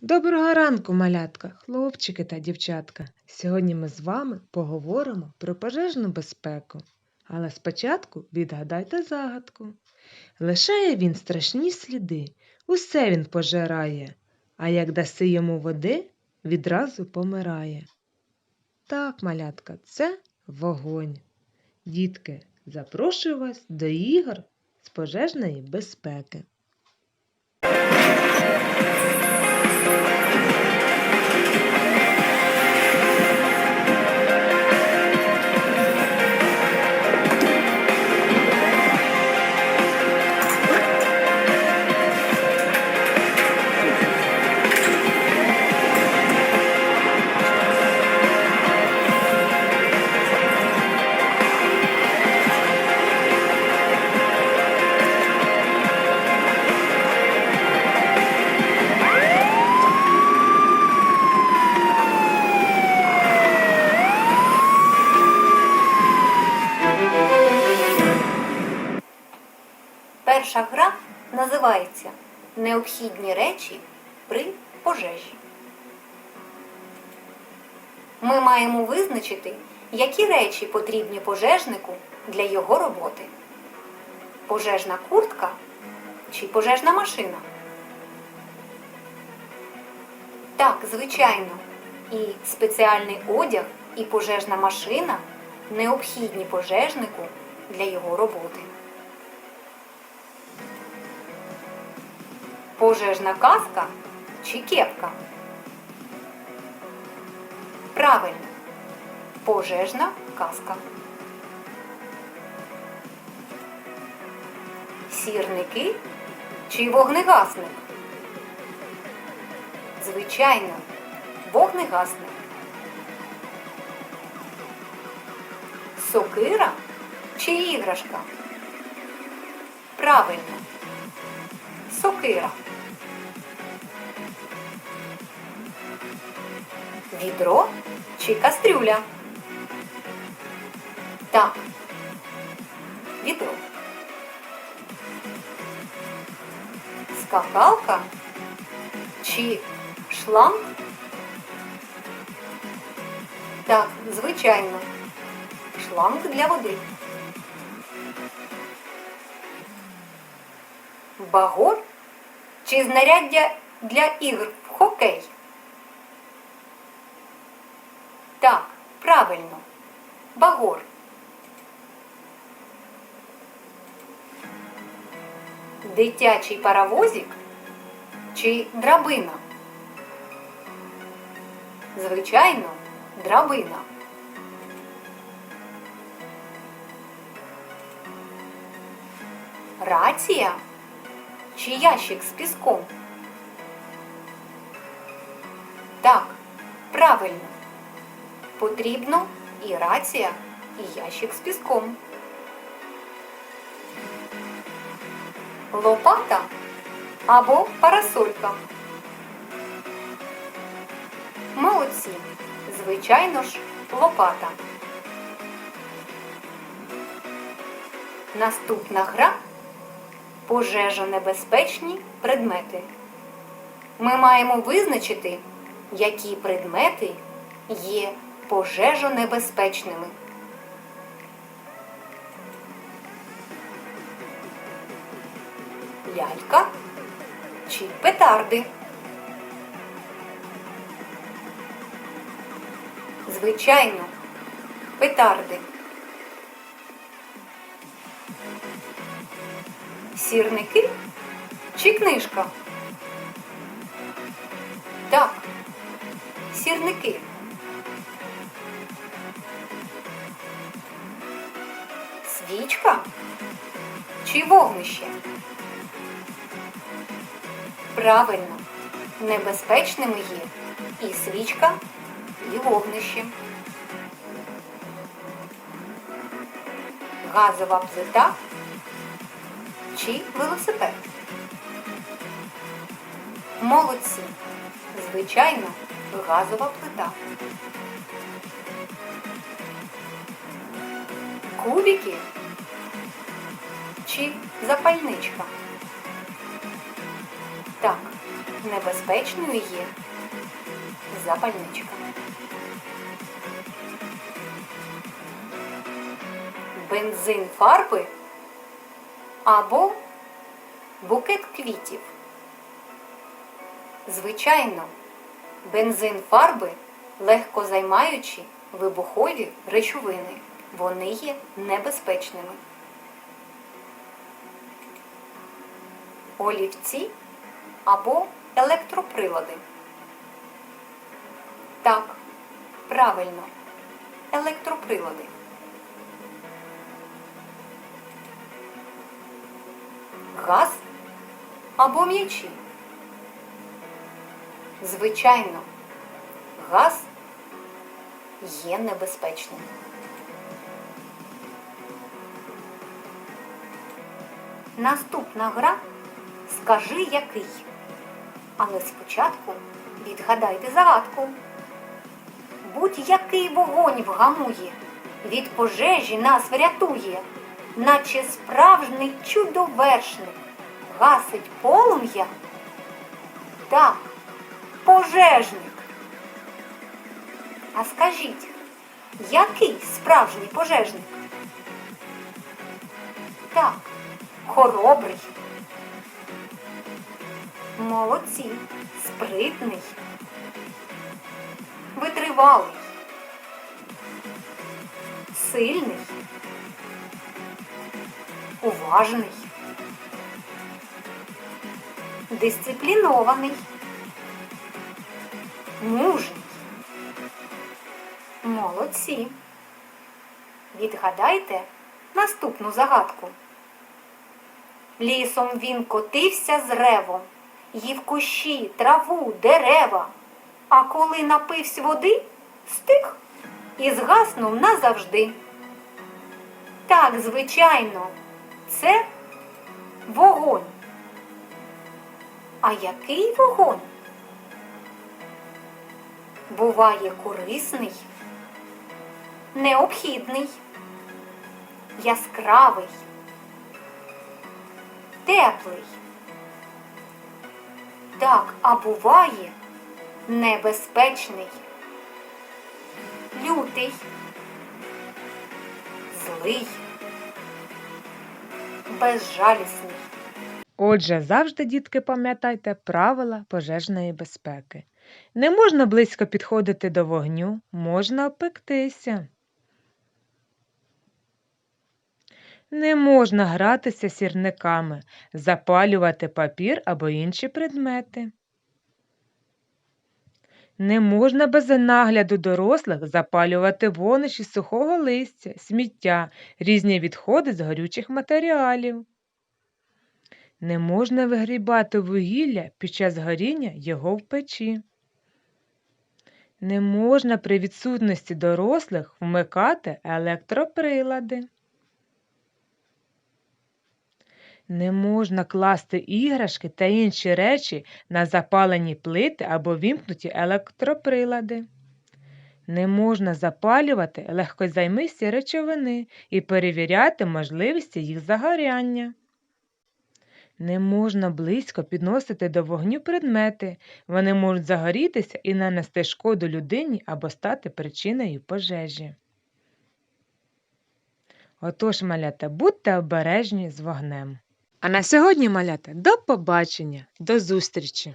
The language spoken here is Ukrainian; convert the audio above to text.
Доброго ранку, малятка, хлопчики та дівчатка. Сьогодні ми з вами поговоримо про пожежну безпеку. Але спочатку відгадайте загадку. Лишає він страшні сліди, усе він пожирає, а як даси йому води, відразу помирає. Так, малятка, це вогонь. Дітки, запрошую вас до ігор з пожежної безпеки. Перша гра називається Необхідні речі при пожежі. Ми маємо визначити, які речі потрібні пожежнику для його роботи. Пожежна куртка чи пожежна машина? Так, звичайно, і спеціальний одяг, і пожежна машина необхідні пожежнику для його роботи. Пожежна каска чи кепка? Правильно. Пожежна каска. Сірники чи вогнегасник? Звичайно, вогнегасник. Сокира чи іграшка? Правильно. Сокира. Відро чи кастрюля? Так. Відро. Скакалка чи шланг? Так, звичайно. Шланг для води. Багор чи знаряддя для ігр в хокей? Так, правильно. Багор. Дитячий паровозик чи драбина? Звичайно, драбина. Рація чи ящик з піском? Так, правильно. Потрібно і рація, і ящик з піском. Лопата або парасолька. Молодці. Звичайно ж, лопата. Наступна гра пожежонебезпечні предмети. Ми маємо визначити, які предмети є пожежонебезпечними. Лялька чи петарди. Звичайно, петарди. Сірники чи книжка? Так, сірники. Свічка чи вогнище? Правильно, небезпечними є і свічка, і вогнище. Газова плита чи велосипед? Молодці. Звичайно, газова плита. Кубики чи запальничка? Так, Небезпечною є запальничка. Бензин фарби або букет квітів. Звичайно, бензин фарби легко займаючі вибухові речовини. Вони є небезпечними. Олівці або електроприлади. Так, правильно, електроприлади. Газ або м'ячі. Звичайно, газ є небезпечним. Наступна гра Скажи який. Але спочатку відгадайте загадку. Будь-який вогонь вгамує, від пожежі нас врятує, наче справжній чудовершник гасить полум'я. Так, пожежник. А скажіть, який справжній пожежник? Так, хоробрий. Молодці, спритний, витривалий, сильний, уважний, дисциплінований, мужній. Молодці. Відгадайте наступну загадку. Лісом він котився з ревом, їв кущі, траву, дерева. А коли напився води, стих і згаснув назавжди. Так, звичайно, це вогонь. А який вогонь? Буває корисний, необхідний, яскравий теплий. Так, а буває небезпечний, лютий, злий, безжалісний. Отже, завжди, дітки, пам'ятайте правила пожежної безпеки. Не можна близько підходити до вогню, можна опектися. Не можна гратися сірниками, запалювати папір або інші предмети. Не можна без нагляду дорослих запалювати вогнищі сухого листя, сміття, різні відходи з горючих матеріалів. Не можна вигрібати вугілля під час горіння його в печі. Не можна при відсутності дорослих вмикати електроприлади. Не можна класти іграшки та інші речі на запалені плити або вімкнуті електроприлади. Не можна запалювати легкозаймисті речовини і перевіряти можливості їх загоряння. Не можна близько підносити до вогню предмети, вони можуть загорітися і нанести шкоду людині або стати причиною пожежі. Отож, малята, будьте обережні з вогнем. А на сьогодні, малята, до побачення, до зустрічі!